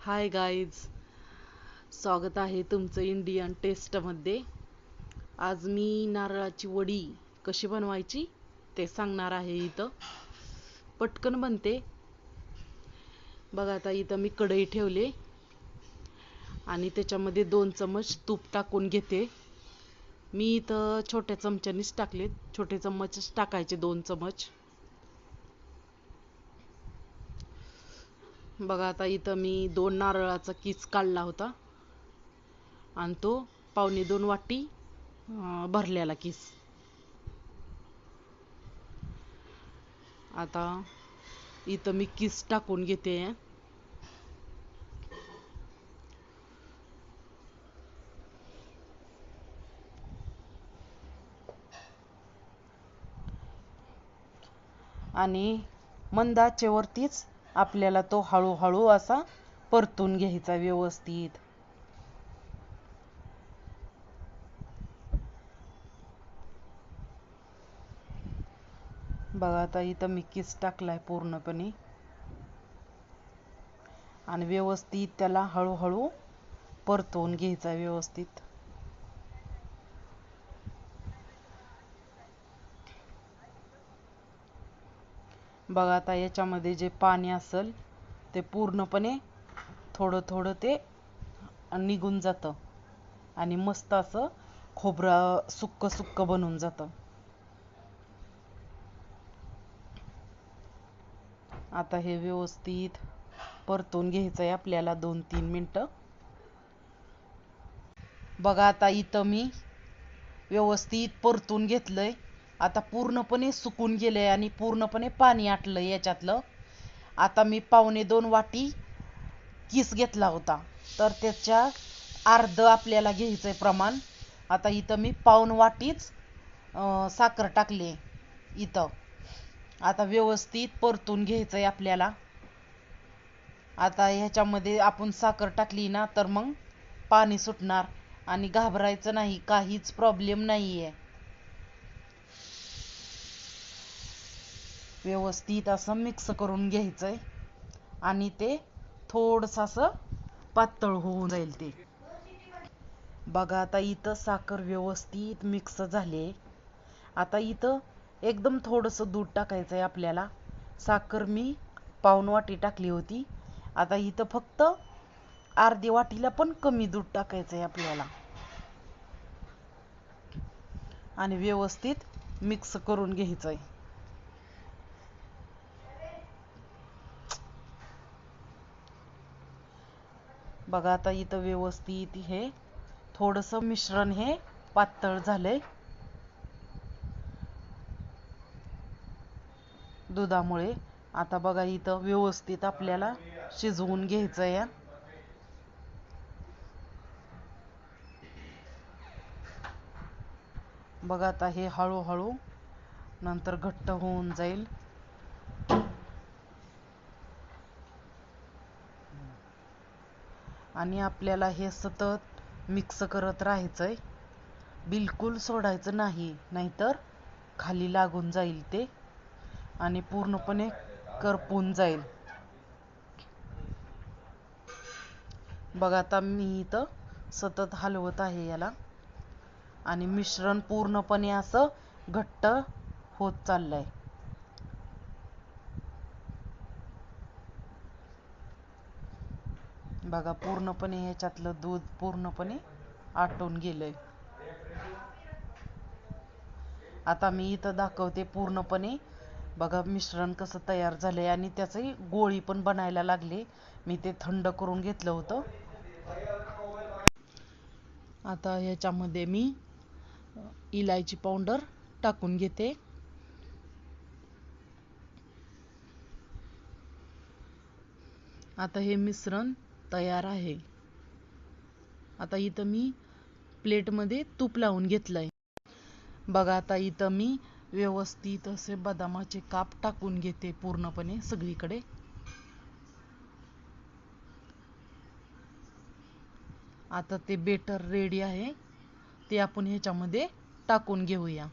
Hi guys स्वागत आहे तुमचं इंडियन टेस्टमध्ये आज मी नारळाची वडी कशी बनवायची ते सांगणार आहे इथं. पटकन बनते. बघा आता इथं मी कढई ठेवले. आणि त्याच्यामध्ये दोन चमच तूप टाकून घेते. मी इथं छोट्या चमच्यानीच टाकलेत. छोटे चम्मचच टाकायचे दोन चमच. बघा आता इथं मी दोन नारळाचा किस काढला होता. आणि तो पावणे दोन वाटी भरलेला किस. आता इथं मी किस टाकून घेते. आणि मंदाचे वरतीच आपल्याला तो हळूहळू असा परतून घ्यायचा व्यवस्थित. बघा आता इथं मी किस टाकलाय पूर्णपणे. आणि व्यवस्थित त्याला हळूहळू परतवून घ्यायचा व्यवस्थित. बघा आता याच्यामध्ये जे पाणी असेल ते पूर्णपणे थोडं थोडं ते निघून जातं. आणि मस्त असं खोबरं सुक्क सुक्क बनून जातं. आता हे व्यवस्थित परतून घ्यायचं आहे आपल्याला दोन तीन मिनटं. बघा आता इथं मी व्यवस्थित परतून घेतलंय. आता पूर्णपणे सुकून गेलंय आणि पूर्णपणे पाणी आटलं याच्यातलं. आता मी पावणे दोन वाटी किस घेतला होता. तर त्याच्या अर्ध आपल्याला घ्यायचंय प्रमाण. आता इथं मी पाऊन वाटीच साखर टाकली इथं. आता व्यवस्थित परतून घ्यायचंय आपल्याला. आता ह्याच्यामध्ये आपण साखर टाकली ना तर मग पाणी सुटणार. आणि घाबरायचं नाही काहीच प्रॉब्लेम नाही आहे व्यवस्थित असं मिक्स करून घ्यायचंय. आणि ते थोडस असं पातळ होऊन जाईल ते. बघा आता इथं साखर व्यवस्थित मिक्स झाले आता इथं एकदम थोडस दूध टाकायचंय आपल्याला. साखर मी पाऊन वाटी टाकली होती. आता इथं फक्त अर्धी वाटीला पण कमी दूध टाकायचंय आपल्याला. आणि व्यवस्थित मिक्स करून घ्यायचंय. बघा आता इथं व्यवस्थित हे थोडस मिश्रण हे पातळ झालंय. दुधामुळे आता बघा इथं व्यवस्थित आपल्याला शिजवून घ्यायचं या बघा आता हे हळूहळू नंतर घट्ट होऊन जाईल. आणि आपल्याला हे सतत मिक्स करत राहायचंय. बिलकुल सोडायचं नाही नाहीतर खाली लागून जाईल ते आणि पूर्णपणे करपून जाईल. बघा आता मी इथं सतत हलवत आहे याला आणि मिश्रण पूर्णपणे असं घट्ट होत चाललंय. बघा पूर्णपणे ह्याच्यातलं दूध पूर्णपणे आटून गेलंय. आता मी इथं दाखवते पूर्णपणे. बघा मिश्रण कसं तयार झालंय आणि त्याची गोळी पण बनायला लागली. मी ते थंड करून घेतलं होतं. आता ह्याच्यामध्ये मी इलायची पावडर टाकून घेते. आता हे मिश्रण तयार आहे. आता इथं मी प्लेटमध्ये तूप लावून घेतलंय. बघा आता इथं मी व्यवस्थित असे बदामाचे काप टाकून घेते पूर्णपणे सगळीकडे. आता ते बेटर रेडी आहे. ते आपण ह्याच्यामध्ये टाकून घेऊया.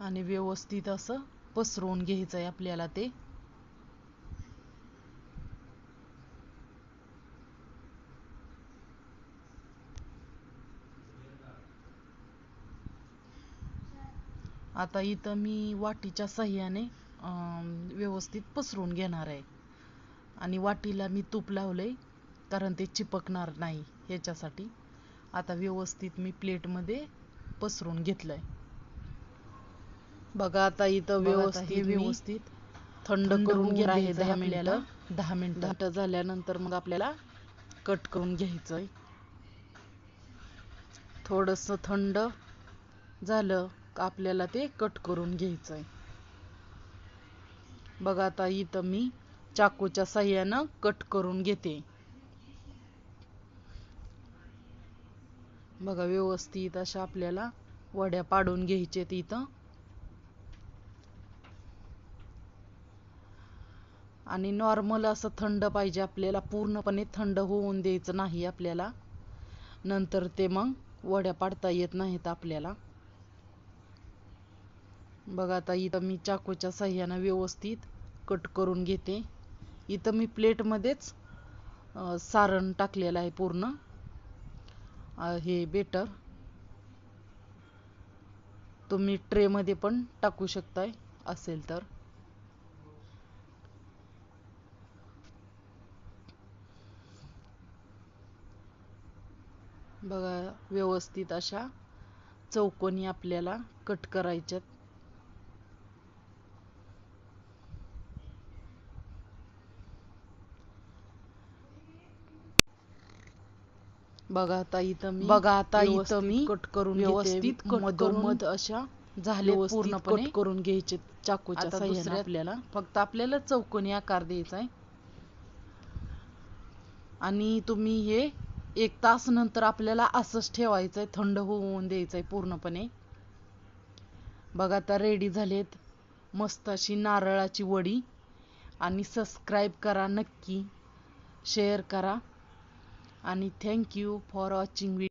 आणि व्यवस्थित असं पसरवून घ्यायचं आहे आपल्याला ते. आता इथं मी वाटीच्या सहाय्याने व्यवस्थित पसरून घेणार आहे. आणि वाटीला मी तूप लावलंय कारण ते चिपकणार नाही ह्याच्यासाठी. आता व्यवस्थित मी प्लेटमध्ये पसरून घेतलंय. बघा आता इथं व्यवस्थित व्यवस्थित थंड करून घ्या आहे दहा मिनिटं दहा मिनिटं. झाल्यानंतर मग आपल्याला कट करून घ्यायचंय. थोडस थंड झालं का आपल्याला ते कट करून घ्यायचंय. बघा आता इथं मी चाकूच्या साह्यानं कट करून घेते. बघा व्यवस्थित अशा आपल्याला वड्या पाडून घ्यायच्यात इथं. आणि नॉर्मल असं थंड पाहिजे आपल्याला पूर्णपणे थंड होऊन द्यायचं नाही आपल्याला. नंतर ते मग वड्या पाडता येत नाहीत आपल्याला. बघा आता इथं मी चाकूच्या साह्यानं व्यवस्थित कट करून घेते. इथं मी प्लेटमध्येच सारण टाकलेलं आहे पूर्ण. हे बेटर. तुम्ही ट्रेमध्ये पण टाकू शकताय असेल तर. बघा व्यवस्थित अशा चौकोनी आपल्याला कट करायच्यात. बघा आता इथं मी बघा आता इथं मी कट करून व्यवस्थित मधोमध अशा झाले पूर्णपणे कट करून घ्यायचे चाकूच्या साह्याने आपल्याला. फक्त आपल्याला चौकोनी आकार द्यायचा आहे. आणि तुम्ही हे एक तास नंतर आपल्याला असंच ठेवायचंय थंड होऊन द्यायचंय पूर्णपणे. बघा आता रेडी झालेत मस्त अशी नारळाची वडी. आणि सबस्क्राईब करा नक्की शेअर करा. आणि थँक्यू फॉर वॉचिंग व्हिडिओ